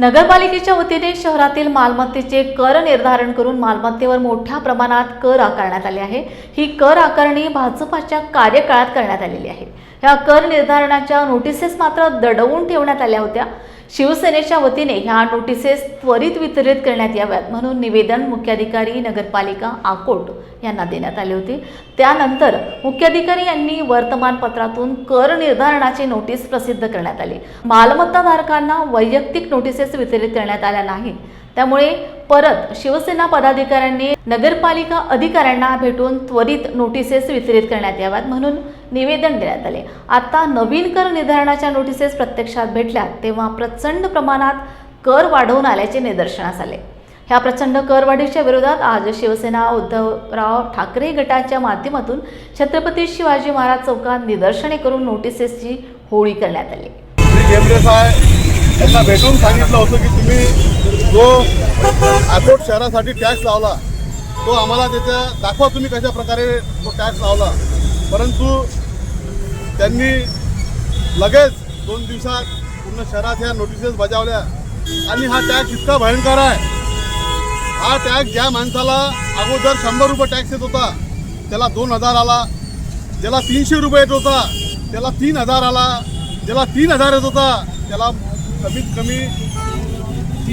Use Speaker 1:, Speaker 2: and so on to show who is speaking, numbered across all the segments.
Speaker 1: नगरपालिकेच्या वतीने शहरातील मालमत्तेचे कर निर्धारण करून मालमत्तेवर मोठ्या प्रमाणात कर आकारण्यात आले आहे. ही कर आकारणी भाजपाच्या कार्यकाळात करण्यात आलेली आहे. ह्या कर निर्धारणाच्या नोटिसेस मात्र दडवून ठेवण्यात आल्या होत्या. शिवसेनेच्या वतीने ह्या नोटिसेस त्वरित वितरित करण्यात याव्यात म्हणून निवेदन मुख्याधिकारी नगरपालिका आकोट यांना देण्यात आले होते. त्यानंतर मुख्याधिकारी यांनी वर्तमानपत्रातून कर निर्धारणाची नोटीस प्रसिद्ध करण्यात आली. मालमत्ताधारकांना वैयक्तिक नोटिसेस वितरित करण्यात आल्या नाहीत. त्यामुळे परत शिवसेना पदाधिकाऱ्यांनी नगरपालिका अधिकाऱ्यांना भेटून त्वरित नोटिसेस वितरित करण्यात याव्यात म्हणून निवेदन देण्यात आले. आता नवीन कर निर्धारणाच्या नोटिसेस प्रत्यक्षात भेटल्या तेव्हा प्रचंड प्रमाणात कर वाढवून आल्याचे निदर्शनास आले. ह्या प्रचंड करवाढीच्या विरोधात आज शिवसेना उद्धवराव ठाकरे गटाच्या माध्यमातून छत्रपती शिवाजी महाराज चौकात निदर्शने करून नोटिसेसची होळी करण्यात आली.
Speaker 2: यांना भेटून सांगितलं होतं की तुम्ही जो अकोट शहरासाठी टॅक्स लावला तो आम्हाला त्याच्या दाखवा तुम्ही कशा प्रकारे तो टॅक्स लावला. परंतु त्यांनी लगेच दोन दिवसात पूर्ण शहरात ह्या नोटिसेस बजावल्या. आणि हा टॅक्स इतका भयंकर आहे. हा टॅक्स ज्या माणसाला अगोदर शंभर रुपये टॅक्स येत होता त्याला दोन हजार आला. ज्याला तीनशे रुपये येत होता त्याला तीन हजार आला. ज्याला तीन हजार येत होता त्याला कमीत कमी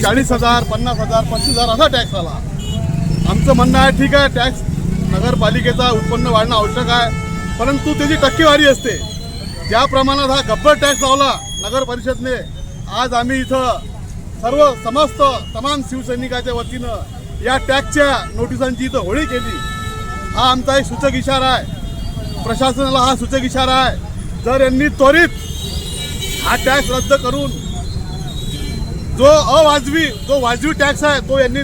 Speaker 2: चाळीस हजार पन्नास हजार पस्तीस हजार असा टॅक्स आला. आमचं म्हणणं आहे ठीक आहे टॅक्स नगरपालिकेचा उत्पन्न वाढणं आवश्यक आहे परंतु त्याची टक्केवारी असते. ज्या प्रमाणात हा गब्बर टॅक्स लावला नगर परिषदने आज आम्ही इथं सर्व समस्त तमाम शिवसैनिकाच्या वतीनं या टॅक्सच्या नोटिसांची इथं होळी केली. हा आमचा एक सूचक इशारा आहे. प्रशासनाला हा सूचक इशारा आहे. जर यांनी त्वरित हा टॅक्स रद्द करून जो अवाजवी जो वाजवी टॅक्स आहे तो यांनी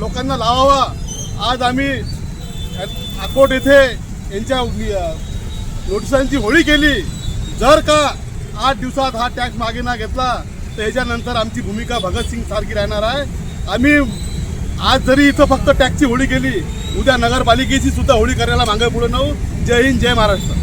Speaker 2: लोकांना लावावा. आज आम्ही अकोट येथे यांच्या नोटिसांची होळी केली. जर का आठ दिवसात हा टॅक्स मागे ना घेतला तर याच्यानंतर आमची भूमिका भगतसिंग सारखी राहणार आहे. आम्ही आज जरी इथं फक्त टॅक्सची होळी केली उद्या नगरपालिकेची सुद्धा होळी करायला मागे पुढे नऊ. जय हिंद जय महाराष्ट्र.